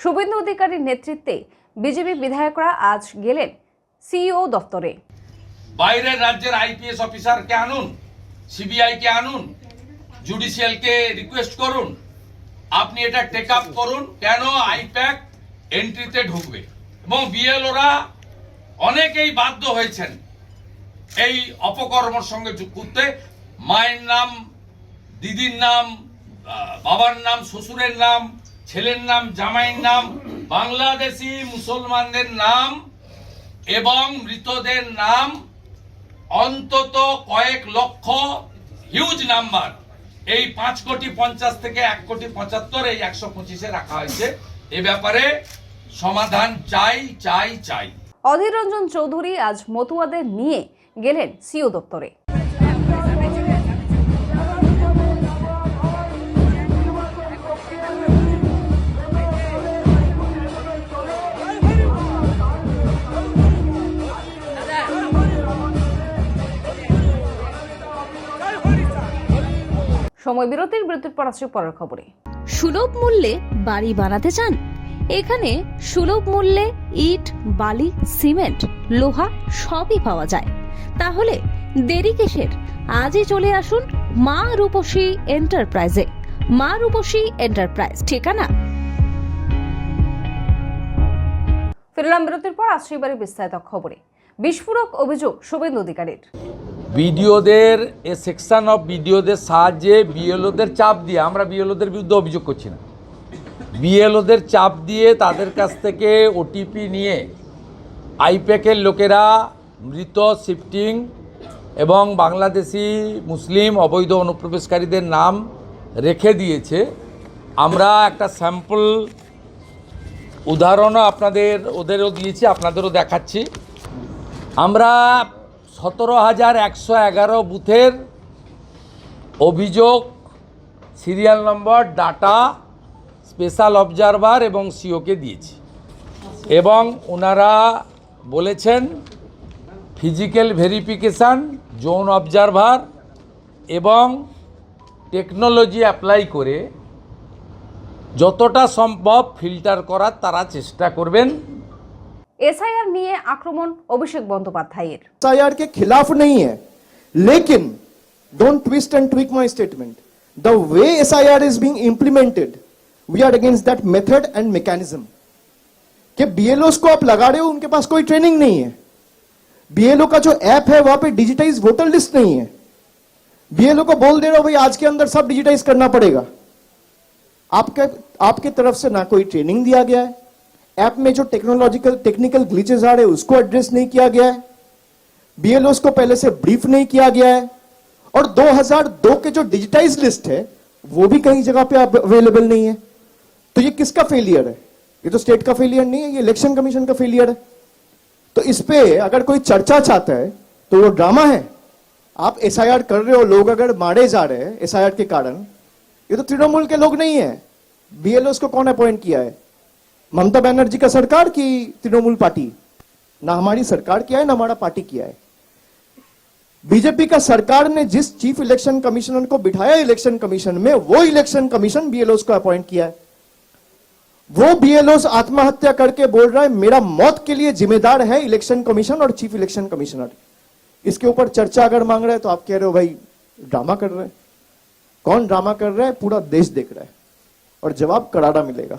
শুভেন্দু অধিকারীর নেতৃত্বে বিজেপি বিধায়করা আজ গেলেন সিইও দপ্তরে। বাইরের রাজ্যের আইপিএস অফিসারকে আনুন, সিবিআইকে আনুন, জুডিশিয়ালকে রিকোয়েস্ট করুন, আপনি এটা টেক আপ করুন, কেন আইপ্যাক এন্ট্রিতে ঢুকবে? এবং বিএলওরা অনেকেই বাধ্য হয়েছেন এই অপকর্মর সঙ্গে করতে। মায়ের নাম, দিদির নাম বাবার নাম, শ্বশুরের নাম ছেলের নাম, জামাইয়ের নাম, বাংলাদেশি মুসলমানদের নাম এবং মৃতদের নাম অন্তত কয়েক লক্ষ হিউজ নাম্বার এই পাঁচ কোটি পঞ্চাশ থেকে এক কোটি পঁচাত্তর, এই একশো পঁচিশে রাখা হয়েছে। এ ব্যাপারে সমাধান চাই চাই চাই। অধীর রঞ্জন চৌধুরী আজ মতুয়াদের নিয়ে গেলেন সিইও দপ্তরে। সময় বিরতির বিরতির পর আসছে পরের খবরে। সুলভ মূল্যে বাড়ি বানাতে চান? এখানে সুলভ মূল্যে ইট বালি সিমেন্ট লোহা সবই পাওয়া যায়। তাহলে দেরি কিসের? আজই চলে আসুন মা রূপসী এন্টারপ্রাইজে। মা রূপসী এন্টারপ্রাইজ ঠিকানা? ফিরলাম বিরতির পর আসছে এবারে বিস্তারিত খবরে। বিস্ফোরক অভিযোগ শুভেন্দু অধিকারীর। বিডিওদের, এ সেকশন অফ বিডিওদের সাহায্যে বিএলওদের চাপ দিয়ে, আমরা বিএলওদের বিরুদ্ধে অভিযোগ করছি না। বিএলওদের চাপ দিয়ে তাদের কাছ থেকে ওটিপি নিয়ে আইপ্যাকের লোকেরা মৃত শিফটিং এবং বাংলাদেশি, মুসলিম, অবৈধ অনুপ্রবেশকারীদের নাম রেখে দিয়েছে। আমরা একটা স্যাম্পল উদাহরণও আপনাদের, ওদেরও দিয়েছি, আপনাদেরও দেখাচ্ছি। আমরা সতেরো হাজার একশো এগারো বুথের অভিযোগ, serial number, data, special observer এবং সিওকে দিয়েছি। এবং ওনারা বলেছেন, ফিজিক্যাল ভেরিফিকেশান, জোন অবজারভার এবং টেকনোলজি অ্যাপ্লাই করে যতটা সম্ভব ফিল্টার করার তারা চেষ্টা করবেন। এসআইআর নিয়ে আক্রমণ অভিষেক বন্দ্যোপাধ্যায়ের एसआईआर के खिलाफ नहीं है लेकिन don't twist and tweak my statement the way SIR is being implemented we are against that method and mechanism कि बीएलओ को आप लगा रहे हो उनके पास कोई ट्रेनिंग नहीं है बीएलओ का जो ऐप है वहां पे डिजिटाइज वोटर लिस्ट नहीं है बीएलओ को बोल दे रहे हो भाई आज के अंदर सब डिजिटाइज करना पड़ेगा आपके आपके तरफ से ना कोई ट्रेनिंग दिया गया है ऐप में जो टेक्नोलॉजिकल टेक्निकल ग्लिचेस आ रहे हैं, उसको एड्रेस नहीं किया गया है। बीएलओ को पहले से ब्रीफ नहीं किया गया है। और 2002 के जो डिजिटाइज लिस्ट है, वो भी कहीं जगह पे अवेलेबल नहीं है। तो ये किसका फेलियर है? ये तो स्टेट का फेलियर नहीं है, ये इलेक्शन कमीशन का फेलियर है। तो इस पे अगर कोई चर्चा चाहता है तो वो ड्रामा है। आप एसआईआर कर रहे हो, लोग अगर मारे जा रहे हैं एसआईआर के कारण, ये तो तृणमूल के लोग नहीं है। बीएलओ को कौन अपॉइंट किया है? ममता बनर्जी का सरकार की तृणमूल पार्टी। ना हमारी सरकार किया है ना हमारा पार्टी किया है बीजेपी का सरकार ने जिस चीफ इलेक्शन कमिश्नर को बिठाया इलेक्शन कमीशन में, वो इलेक्शन कमीशन बीएलओ को अपॉइंट किया है। वो बीएलओ आत्महत्या करके बोल रहा है, मेरा मौत के लिए जिम्मेदार है इलेक्शन कमीशन और चीफ इलेक्शन कमिश्नर। इसके ऊपर चर्चा अगर मांग रहे तो आप कह रहे हो, भाई, ड्रामा कर रहे हैं। कौन ड्रामा कर रहा है? पूरा देश देख रहा है। और जवाब करारा मिलेगा।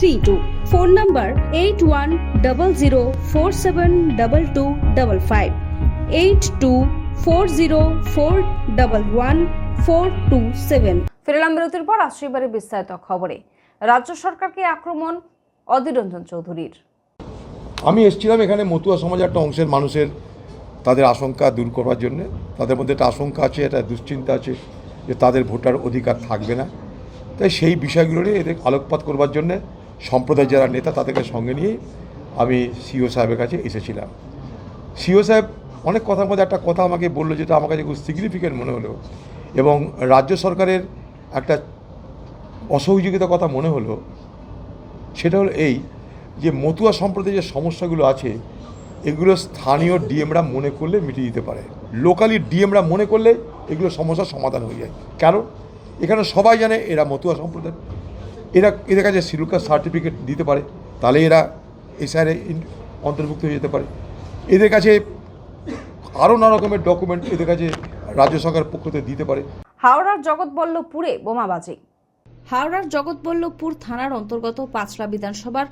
three two phone number eight one double zero four seven double two double five eight two four zero four double one four two seven ফিরলাম বিরতির পর আসছে এবারে বিস্তারিত খবরে। রাজ্য সরকারকে আক্রমণ অধীর রঞ্জন চৌধুরীর। আমি এসেছিলাম এখানে মতুয়া সমাজের একটা অংশের মানুষের তাদের আশঙ্কা দূর করার জন্য। তাদের মধ্যে একটা আশঙ্কা আছে একটা দুশ্চিন্তা আছে যে তাদের ভোটার অধিকার থাকবে না। তাই সেই বিষয়গুলোরই এদের আলোকপাত করবার জন্য সম্প্রদায় যারা নেতা তাদেরকে সঙ্গে নিয়ে আমি সিও সাহেবের কাছে এসেছিলাম। সিও সাহেব অনেক কথার মধ্যে একটা কথা আমাকে বলল যেটা আমার কাছে খুব সিগনিফিকেন্ট মনে হলো এবং রাজ্য সরকারের একটা অসহযোগিতার কথা মনে হলো, সেটা হলো এই যে মতুয়া সম্প্রদায়ের যে সমস্যাগুলো আছে, এগুলো স্থানীয় ডিএমরা মনে করলে মিটিয়ে দিতে পারে। লোকালি ডিএমরা মনে করলে এগুলো সমস্যার সমাধান হয়ে যায়। কারণ এখানে সবাই জানে এরা মতুয়া সম্প্রদায়। এরা, এদের কাছে শিলুকা সার্টিফিকেট দিতে পারে, তাহলে এরা এসআরে অন্তর্ভুক্ত হয়ে যেতে পারে। এদের কাছে আরও নানা রকমের ডকুমেন্ট এদের কাছে রাজ্য সরকারের পক্ষ থেকে দিতে পারে। হাওড়ার জগৎবল্লভপুরে বোমাবাজি। হাওড়ার জগৎবল্লভপুর থানার অন্তর্গত পাঁচড়া বিধানসভার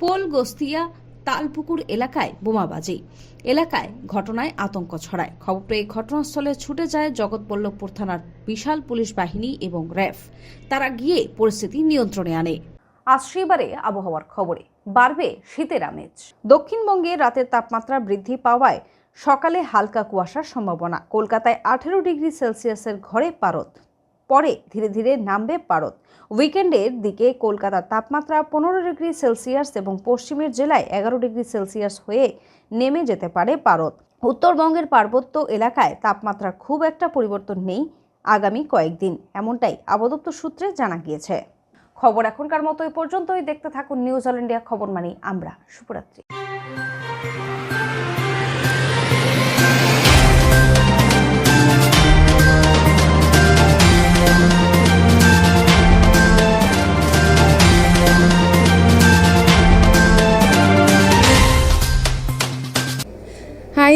পোল গস্তিয়া তালপুকুর এলাকায় বোমাবাজি। এলাকায় ঘটনায় আতঙ্ক ছড়ায়। খবর পেয়ে ঘটনাস্থলে ছুটে যায় জগৎবল্লভপুর থানার বিশাল পুলিশ বাহিনী এবং র্যাফ। তারা গিয়ে পরিস্থিতি নিয়ন্ত্রণে আনে। আসছে আবহাওয়ার খবরে। বাড়বে শীতের আমেজ। দক্ষিণবঙ্গে রাতের তাপমাত্রা বৃদ্ধি পাওয়ায় সকালে হালকা কুয়াশার সম্ভাবনা। কলকাতায় আঠেরো ডিগ্রি সেলসিয়াসের ঘরে পারদ। পরে ধীরে ধীরে নামবে পারদ উইকেন্ডের দিকে কলকাতার তাপমাত্রা পনেরো ডিগ্রি সেলসিয়াস এবং পশ্চিমের জেলায় এগারো ডিগ্রি সেলসিয়াস হয়ে নেমে যেতে পারে পারদ উত্তরবঙ্গের পার্বত্য এলাকায় তাপমাত্রার খুব একটা পরিবর্তন নেই আগামী কয়েকদিন, এমনটাই আবদপ্তর সূত্রে জানা গিয়েছে। খবর এখনকার মতো এই পর্যন্তই। দেখতে থাকুন নিউজ অল ইন্ডিয়া খবর মানি আমরা। শুভরাত্রি।